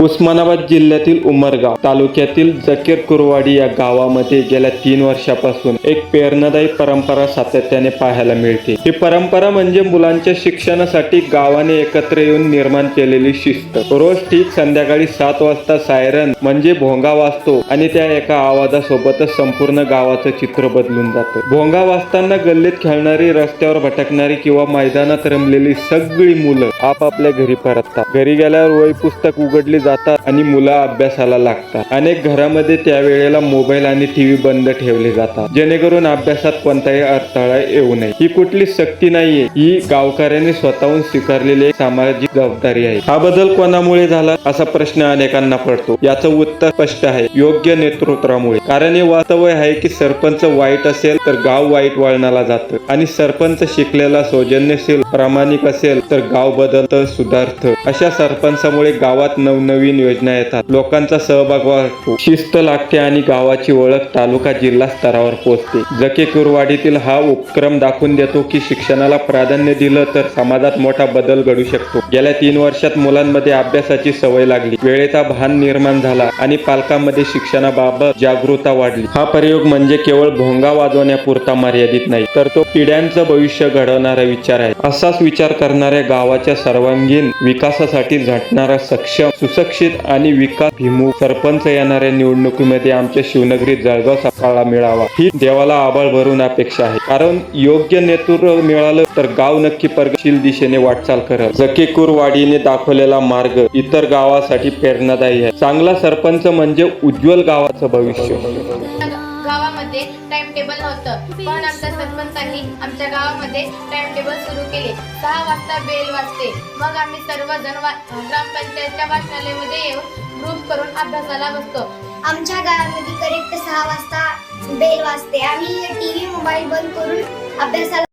उस्मानाबाद जिल्ह्यातील उमरगाव तालुक्यातील जकीर कुरवाडी या गावामध्ये गेल्या तीन वर्षापासून एक प्रेरणादायी परंपरा सातत्याने पाहायला मिळते. ही परंपरा म्हणजे मुलांच्या शिक्षणासाठी गावाने एकत्र येऊन निर्माण केलेली शिस्त. रोज ठीक संध्याकाळी सात वाजता सायरन म्हणजे भोंगा वाजतो आणि त्या एका आवाजासोबतच संपूर्ण गावाचं चित्र बदलून जातं. भोंगा वाजताना गल्लीत खेळणारी रस्त्यावर भटकणारी किंवा मैदानात रमलेली सगळी मुलं आपापल्या घरी परततात. घरी गेल्यावर वय पुस्तक उघडली जातात आणि मुलं अभ्यासाला लागतात. अनेक घरामध्ये त्यावेळेला मोबाईल आणि टीव्ही बंद ठेवले जातात. जेणेकरून अभ्यासात कोणताही अडथळा येऊ नये. ही कुठली सक्ती नाहीये. ही गावकऱ्यांनी स्वतःहून स्वीकारलेली एक सामाजिक जबाबदारी आहे. हा बदल कोणामुळे झाला? असा प्रश्न अनेकांना पडतो. याचं उत्तर स्पष्ट आहे. योग्य नेतृत्वामुळे. कारण हे वास्तव आहे की सरपंच वाईट असेल तर गाव वाईट वळणाला जातं. आणि सरपंच शिकलेला सौजन्यशील प्रामाणिक असेल तर गाव बदलतं सुधारतं. अशा सरपंचामुळे गावात नवनवीन योजना येतात. लोकांचा सहभाग वाढतो शिस्त लागते आणि गावाची ओळख तालुका जिल्हा स्तरावर पोहोचते जके कुरवाडीतील हा उपक्रम दाखवून देतो की शिक्षणाला प्राधान्य दिलं तर समाजात मोठा बदल घडू शकतो. गेल्या तीन वर्षात मुलांमध्ये अभ्यासाची सवय लागली. वेळेचा भान निर्माण झाला आणि पालकांमध्ये शिक्षणाबाबत जागरूकता वाढली. हा प्रयोग म्हणजे केवळ भोंगा वाजवण्यापुरता मर्यादित नाही तर तो पिढ्यांचं भविष्य घडवणारा विचार आहे. असाच विचार करणाऱ्या गावाच्या सर्वांगीण विकासासाठी झटणारा सक्षम सुशिक्षित आणि विकास भिमुख सरपंच येणाऱ्या निवडणुकीमध्ये आमच्या शिवनगरी जळगाव सकाळला मिळावा. ही देवाला आबाळ भरून अपेक्षा आहे. कारण योग्य नेतृत्व मिळालं तर गाव नक्की प्रगतशील दिशेने वाटचाल करत जकेकूर वाडीने दाखवलेला मार्ग इतर गावासाठी प्रेरणादायी आहे. चांगला सरपंच म्हणजे उज्ज्वल गावाचं भविष्य. गावामध्ये टाइम टेबल नव्हतं. पण आमच्या सरपंचांनी आमच्या गावामध्ये टाइम टेबल सुरू केले. सहा वाजता बेल वाजते. मग आम्ही सर्वजण वा- ग्रामपंचायतच्या वाचनालयामध्ये येऊन ग्रुप करून अभ्यासाला बसतो. आमच्या गावामध्ये करेक्ट सहा वाजता बेल वाजते. आम्ही टीव्ही मोबाईल बंद करून अभ्यासाला